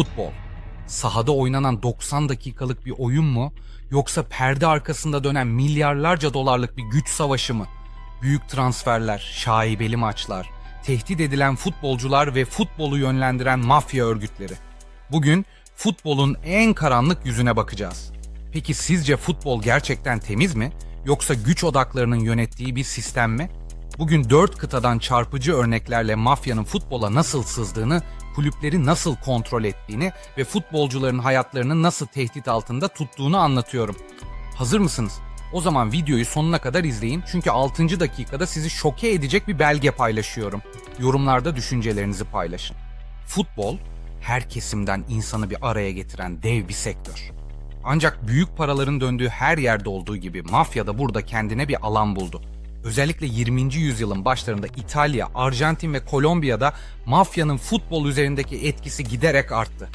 futbol. Sahada oynanan 90 dakikalık bir oyun mu yoksa perde arkasında dönen milyarlarca dolarlık bir güç savaşı mı? Büyük transferler, şaibeli maçlar, tehdit edilen futbolcular ve futbolu yönlendiren mafya örgütleri. Bugün futbolun en karanlık yüzüne bakacağız. Peki sizce futbol gerçekten temiz mi yoksa güç odaklarının yönettiği bir sistem mi? Bugün dört kıtadan çarpıcı örneklerle mafyanın futbola nasıl sızdığını, kulüpleri nasıl kontrol ettiğini ve futbolcuların hayatlarını nasıl tehdit altında tuttuğunu anlatıyorum. Hazır mısınız? O zaman videoyu sonuna kadar izleyin çünkü 6. dakikada sizi şoke edecek bir belge paylaşıyorum. Yorumlarda düşüncelerinizi paylaşın. Futbol, her kesimden insanı bir araya getiren dev bir sektör. Ancak büyük paraların döndüğü her yerde olduğu gibi mafya da burada kendine bir alan buldu. Özellikle 20. yüzyılın başlarında İtalya, Arjantin ve Kolombiya'da mafyanın futbol üzerindeki etkisi giderek arttı.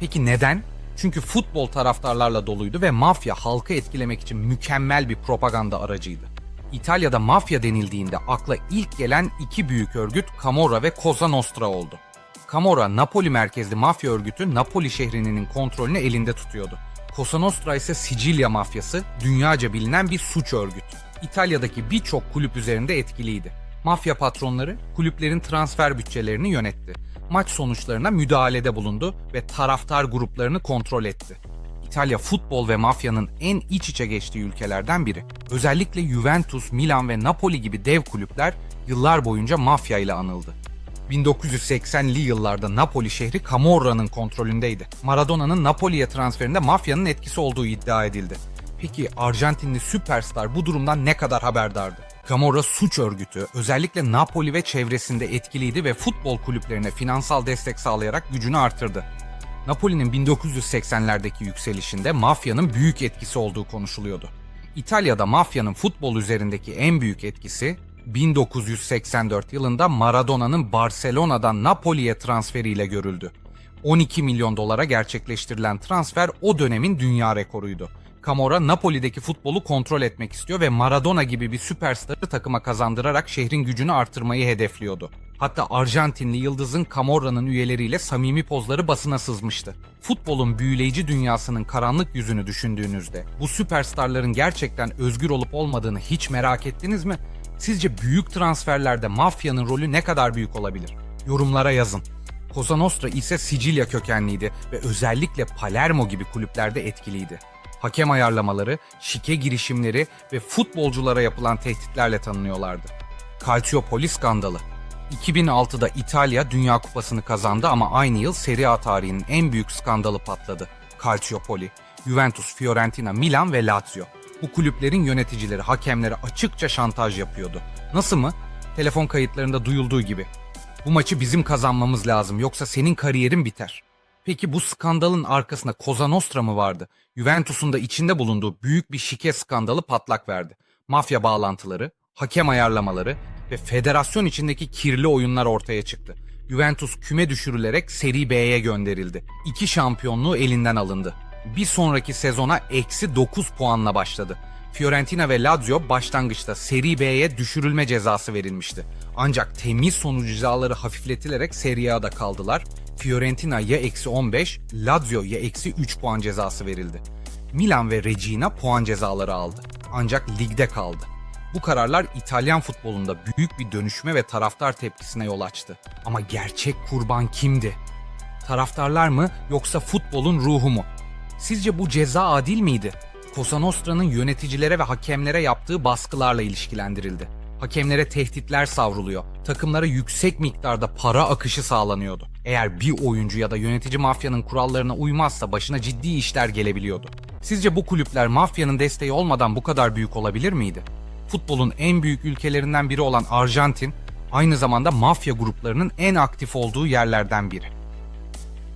Peki neden? Çünkü futbol taraftarlarla doluydu ve mafya halkı etkilemek için mükemmel bir propaganda aracıydı. İtalya'da mafya denildiğinde akla ilk gelen iki büyük örgüt Camorra ve Cosa Nostra oldu. Camorra, Napoli merkezli mafya örgütü Napoli şehrinin kontrolünü elinde tutuyordu. Cosa Nostra ise Sicilya mafyası, dünyaca bilinen bir suç örgütü. İtalya'daki birçok kulüp üzerinde etkiliydi. Mafya patronları kulüplerin transfer bütçelerini yönetti. Maç sonuçlarına müdahalede bulundu ve taraftar gruplarını kontrol etti. İtalya futbol ve mafyanın en iç içe geçtiği ülkelerden biri. Özellikle Juventus, Milan ve Napoli gibi dev kulüpler yıllar boyunca mafya ile anıldı. 1980'li yıllarda Napoli şehri Camorra'nın kontrolündeydi. Maradona'nın Napoli'ye transferinde mafyanın etkisi olduğu iddia edildi. Peki Arjantinli süperstar bu durumdan ne kadar haberdardı? Camorra suç örgütü özellikle Napoli ve çevresinde etkiliydi ve futbol kulüplerine finansal destek sağlayarak gücünü artırdı. Napoli'nin 1980'lerdeki yükselişinde mafyanın büyük etkisi olduğu konuşuluyordu. İtalya'da mafyanın futbol üzerindeki en büyük etkisi 1984 yılında Maradona'nın Barcelona'dan Napoli'ye transferiyle görüldü. 12 milyon dolara gerçekleştirilen transfer o dönemin dünya rekoruydu. Camorra Napoli'deki futbolu kontrol etmek istiyor ve Maradona gibi bir süperstarı takıma kazandırarak şehrin gücünü artırmayı hedefliyordu. Hatta Arjantinli yıldızın Camorra'nın üyeleriyle samimi pozları basına sızmıştı. Futbolun büyüleyici dünyasının karanlık yüzünü düşündüğünüzde bu süperstarların gerçekten özgür olup olmadığını hiç merak ettiniz mi? Sizce büyük transferlerde mafyanın rolü ne kadar büyük olabilir? Yorumlara yazın. Cosa Nostra ise Sicilya kökenliydi ve özellikle Palermo gibi kulüplerde etkiliydi. Hakem ayarlamaları, şike girişimleri ve futbolculara yapılan tehditlerle tanınıyorlardı. Calciopoli skandalı 2006'da İtalya Dünya Kupası'nı kazandı ama aynı yıl Serie A tarihinin en büyük skandalı patladı. Calciopoli, Juventus, Fiorentina, Milan ve Lazio. Bu kulüplerin yöneticileri hakemlere açıkça şantaj yapıyordu. Nasıl mı? Telefon kayıtlarında duyulduğu gibi. Bu maçı bizim kazanmamız lazım yoksa senin kariyerin biter. Peki bu skandalın arkasında Cosa Nostra mı vardı? Juventus'un da içinde bulunduğu büyük bir şike skandalı patlak verdi. Mafya bağlantıları, hakem ayarlamaları ve federasyon içindeki kirli oyunlar ortaya çıktı. Juventus küme düşürülerek Serie B'ye gönderildi. İki şampiyonluğu elinden alındı. Bir sonraki sezona eksi 9 puanla başladı. Fiorentina ve Lazio başlangıçta Serie B'ye düşürülme cezası verilmişti. Ancak temiz sonucu cezaları hafifletilerek Serie A'da kaldılar. Fiorentina ya eksi 15, Lazio ya eksi 3 puan cezası verildi. Milan ve Regina puan cezaları aldı. Ancak ligde kaldı. Bu kararlar İtalyan futbolunda büyük bir dönüşme ve taraftar tepkisine yol açtı. Ama gerçek kurban kimdi? Taraftarlar mı yoksa futbolun ruhu mu? Sizce bu ceza adil miydi? Cosa Nostra'nın yöneticilere ve hakemlere yaptığı baskılarla ilişkilendirildi. Hakemlere tehditler savruluyor. Takımlara yüksek miktarda para akışı sağlanıyordu. Eğer bir oyuncu ya da yönetici mafyanın kurallarına uymazsa başına ciddi işler gelebiliyordu. Sizce bu kulüpler mafyanın desteği olmadan bu kadar büyük olabilir miydi? Futbolun en büyük ülkelerinden biri olan Arjantin, aynı zamanda mafya gruplarının en aktif olduğu yerlerden biri.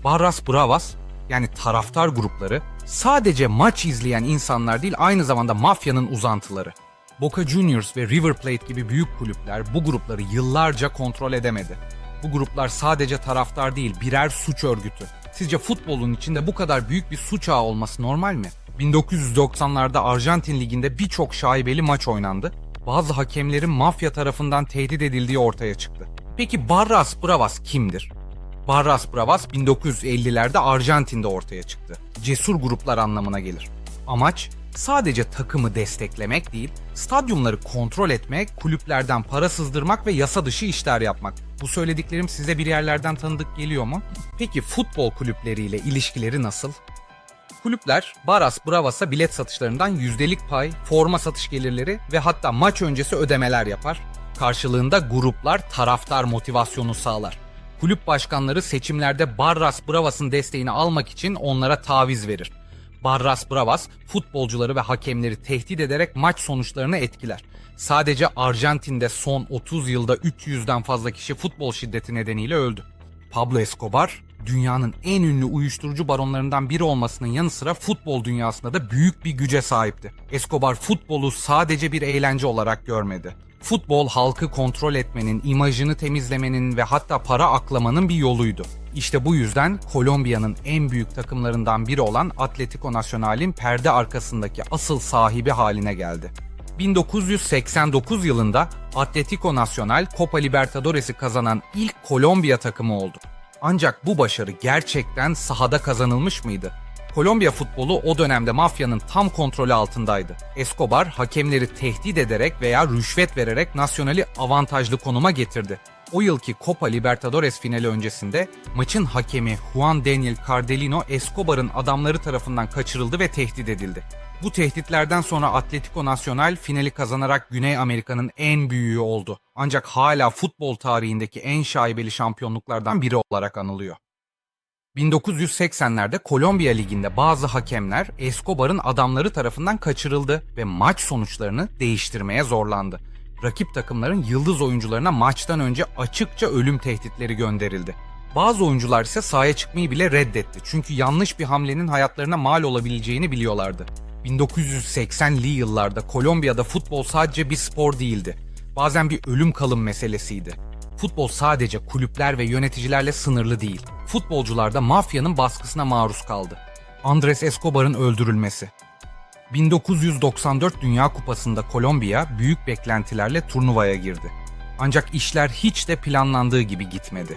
Barras Bravas yani taraftar grupları sadece maç izleyen insanlar değil aynı zamanda mafyanın uzantıları. Boca Juniors ve River Plate gibi büyük kulüpler bu grupları yıllarca kontrol edemedi. Bu gruplar sadece taraftar değil birer suç örgütü. Sizce futbolun içinde bu kadar büyük bir suç ağı olması normal mi? 1990'larda Arjantin Ligi'nde birçok şaibeli maç oynandı. Bazı hakemlerin mafya tarafından tehdit edildiği ortaya çıktı. Peki Barras Bravas kimdir? Barras Bravas 1950'lerde Arjantin'de ortaya çıktı. Cesur gruplar anlamına gelir. Amaç sadece takımı desteklemek değil, stadyumları kontrol etmek, kulüplerden para sızdırmak ve yasa dışı işler yapmak. Bu söylediklerim size bir yerlerden tanıdık geliyor mu? Peki futbol kulüpleriyle ilişkileri nasıl? Kulüpler Barras Bravas'a bilet satışlarından yüzdelik pay, forma satış gelirleri ve hatta maç öncesi ödemeler yapar. Karşılığında gruplar taraftar motivasyonu sağlar. Kulüp başkanları seçimlerde Barras Bravas'ın desteğini almak için onlara taviz verir. Barras Bravas futbolcuları ve hakemleri tehdit ederek maç sonuçlarını etkiler. Sadece Arjantin'de son 30 yılda 300'den fazla kişi futbol şiddeti nedeniyle öldü. Pablo Escobar dünyanın en ünlü uyuşturucu baronlarından biri olmasının yanı sıra futbol dünyasında da büyük bir güce sahipti. Escobar futbolu sadece bir eğlence olarak görmedi. Futbol halkı kontrol etmenin, imajını temizlemenin ve hatta para aklamanın bir yoluydu. İşte bu yüzden Kolombiya'nın en büyük takımlarından biri olan Atletico Nacional'in perde arkasındaki asıl sahibi haline geldi. 1989 yılında Atletico Nacional Copa Libertadores'i kazanan ilk Kolombiya takımı oldu. Ancak bu başarı gerçekten sahada kazanılmış mıydı? Kolombiya futbolu o dönemde mafyanın tam kontrolü altındaydı. Escobar hakemleri tehdit ederek veya rüşvet vererek Nacional'i avantajlı konuma getirdi. O yılki Copa Libertadores finali öncesinde maçın hakemi Juan Daniel Cardelino Escobar'ın adamları tarafından kaçırıldı ve tehdit edildi. Bu tehditlerden sonra Atletico Nacional finali kazanarak Güney Amerika'nın en büyüğü oldu. Ancak hala futbol tarihindeki en şaibeli şampiyonluklardan biri olarak anılıyor. 1980'lerde Kolombiya Ligi'nde bazı hakemler Escobar'ın adamları tarafından kaçırıldı ve maç sonuçlarını değiştirmeye zorlandı. Rakip takımların yıldız oyuncularına maçtan önce açıkça ölüm tehditleri gönderildi. Bazı oyuncular ise sahaya çıkmayı bile reddetti çünkü yanlış bir hamlenin hayatlarına mal olabileceğini biliyorlardı. 1980'li yıllarda Kolombiya'da futbol sadece bir spor değildi. Bazen bir ölüm kalım meselesiydi. Futbol sadece kulüpler ve yöneticilerle sınırlı değil. Futbolcular da mafyanın baskısına maruz kaldı. Andres Escobar'ın öldürülmesi. 1994 Dünya Kupası'nda Kolombiya büyük beklentilerle turnuvaya girdi. Ancak işler hiç de planlandığı gibi gitmedi.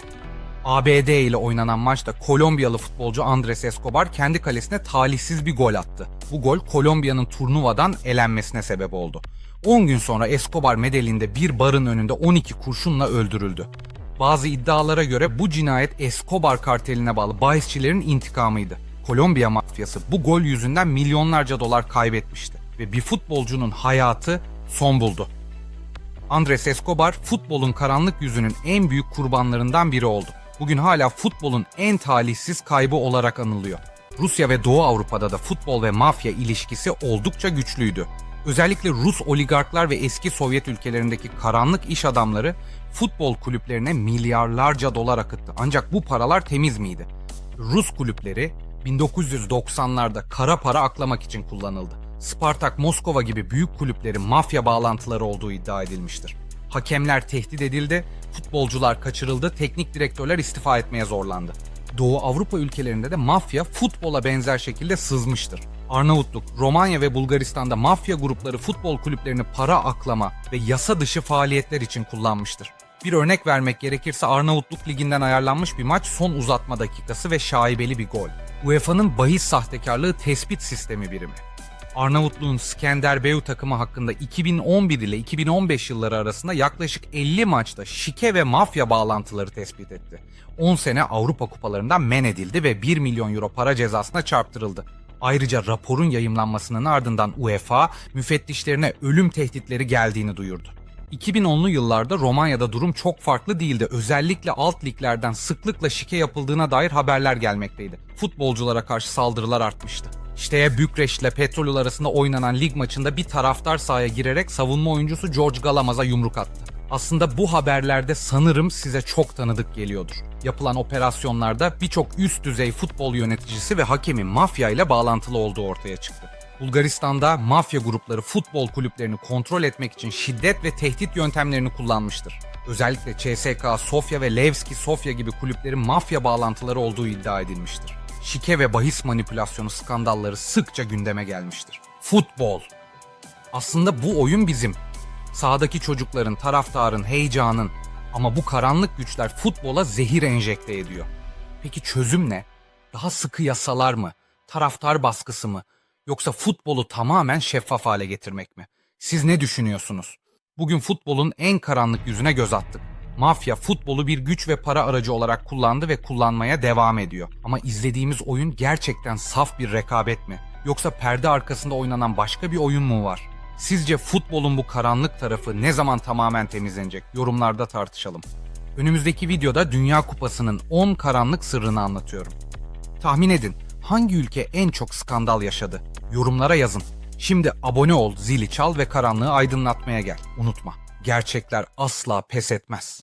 ABD ile oynanan maçta Kolombiyalı futbolcu Andres Escobar kendi kalesine talihsiz bir gol attı. Bu gol Kolombiya'nın turnuvadan elenmesine sebep oldu. 10 gün sonra Escobar Medellin'de bir barın önünde 12 kurşunla öldürüldü. Bazı iddialara göre bu cinayet Escobar karteline bağlı bahisçilerin intikamıydı. Kolombiya mafyası bu gol yüzünden milyonlarca dolar kaybetmişti ve bir futbolcunun hayatı son buldu. Andres Escobar futbolun karanlık yüzünün en büyük kurbanlarından biri oldu. Bugün hala futbolun en talihsiz kaybı olarak anılıyor. Rusya ve Doğu Avrupa'da da futbol ve mafya ilişkisi oldukça güçlüydü. Özellikle Rus oligarklar ve eski Sovyet ülkelerindeki karanlık iş adamları futbol kulüplerine milyarlarca dolar akıttı. Ancak bu paralar temiz miydi? Rus kulüpleri 1990'larda kara para aklamak için kullanıldı. Spartak Moskova gibi büyük kulüplerin mafya bağlantıları olduğu iddia edilmiştir. Hakemler tehdit edildi, futbolcular kaçırıldı, teknik direktörler istifa etmeye zorlandı. Doğu Avrupa ülkelerinde de mafya futbola benzer şekilde sızmıştır. Arnavutluk, Romanya ve Bulgaristan'da mafya grupları futbol kulüplerini para aklama ve yasa dışı faaliyetler için kullanmıştır. Bir örnek vermek gerekirse Arnavutluk Ligi'nden ayarlanmış bir maç son uzatma dakikası ve şaibeli bir gol. UEFA'nın bahis sahtekarlığı tespit sistemi birimi. Arnavutluğun Skenderbeu takımı hakkında 2011 ile 2015 yılları arasında yaklaşık 50 maçta şike ve mafya bağlantıları tespit etti. 10 sene Avrupa kupalarından men edildi ve 1 milyon euro para cezasına çarptırıldı. Ayrıca raporun yayımlanmasının ardından UEFA müfettişlerine ölüm tehditleri geldiğini duyurdu. 2010'lu yıllarda Romanya'da durum çok farklı değildi. Özellikle alt liglerden sıklıkla şike yapıldığına dair haberler gelmekteydi. Futbolculara karşı saldırılar artmıştı. İşte Bükreş ile Petrolül arasında oynanan lig maçında bir taraftar sahaya girerek savunma oyuncusu George Galamaz'a yumruk attı. Aslında bu haberlerde sanırım size çok tanıdık geliyordur. Yapılan operasyonlarda birçok üst düzey futbol yöneticisi ve hakemin mafya ile bağlantılı olduğu ortaya çıktı. Bulgaristan'da mafya grupları futbol kulüplerini kontrol etmek için şiddet ve tehdit yöntemlerini kullanmıştır. Özellikle CSK, Sofya ve Levski Sofya gibi kulüplerin mafya bağlantıları olduğu iddia edilmiştir. Şike ve bahis manipülasyonu skandalları sıkça gündeme gelmiştir. Futbol. Aslında bu oyun bizim. Sahadaki çocukların, taraftarın, heyecanın, Ama bu karanlık güçler futbola zehir enjekte ediyor. Peki çözüm ne? Daha sıkı yasalar mı? Taraftar baskısı mı? Yoksa futbolu tamamen şeffaf hale getirmek mi? Siz ne düşünüyorsunuz? Bugün futbolun en karanlık yüzüne göz attık. Mafya futbolu bir güç ve para aracı olarak kullandı ve kullanmaya devam ediyor. Ama izlediğimiz oyun gerçekten saf bir rekabet mi? Yoksa perde arkasında oynanan başka bir oyun mu var? Sizce futbolun bu karanlık tarafı ne zaman tamamen temizlenecek? Yorumlarda tartışalım. Önümüzdeki videoda Dünya Kupası'nın 10 karanlık sırrını anlatıyorum. Tahmin edin hangi ülke en çok skandal yaşadı? Yorumlara yazın. Şimdi abone ol, zili çal ve karanlığı aydınlatmaya gel. Unutma, gerçekler asla pes etmez.